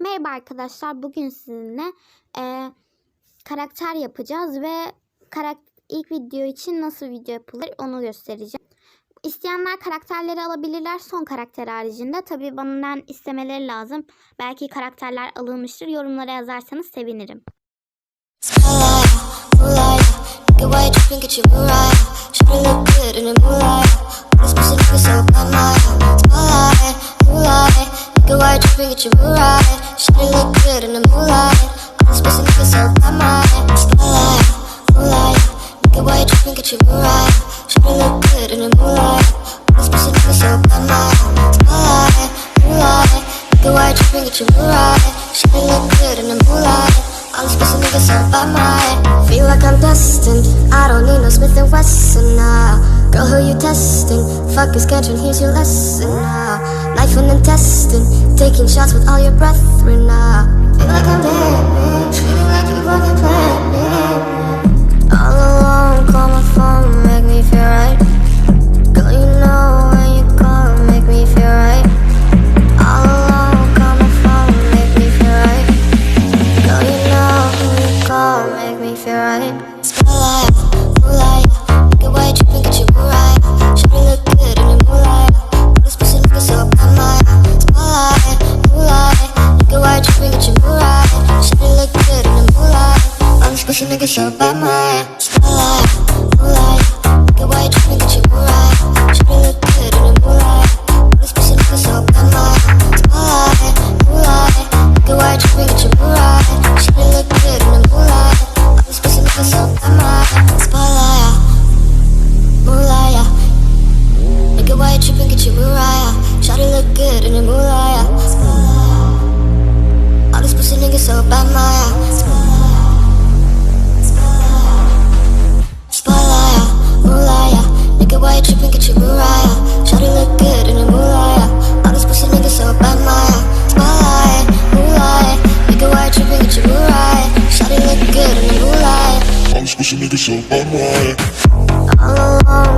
Merhaba arkadaşlar. Bugün sizinle eee, karakter yapacağız ve karak ilk video için nasıl video yapılır onu göstereceğim. İsteyenler karakterleri alabilirler son karakter haricinde. Tabii benden istemeleri lazım. Belki karakterler alınmıştır. Yorumlara yazarsanız sevinirim. Get white drink, get your Mariah. Should look good in the moonlight. This pussy nigga so bad, my Spotlight, moonlight, get white drink, get your Mariah. Should look good in the moonlight. Nigga your Mariah. Should look nigga so bad, my Spotlight, moonlight, white drink, get your Mariah. Should look good in the moonlight. Niggas so by my Feel like I'm destined I don't need no Smith and Wesson now Girl, who you testing? Fuck is catching, here's your lesson now Knife and intestine Taking shots with all your brethren now Feel like I'm dead, Feeling like you fucking planned it All alone, call my phone, make me feel right Girl, you know when you call, make me feel right All alone, call my phone, make me feel right Girl, you know who you call, make me feel right. Spotlight, moonlight, get white, you think you right. Should look good in the moonlight. Get white, you think you right. Should look good in the moonlight. All this pussy nigga so bad, my Spotlight, why you tripping? Get your Mariah. Shawty look good in the moonlight. All pussy niggas so bad. Spotlight, moonlight. Nigga, why you tripping? Get your Mariah. Shawty look good in the moonlight. All these pussy niggas so bad, right? All alone,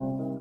Thank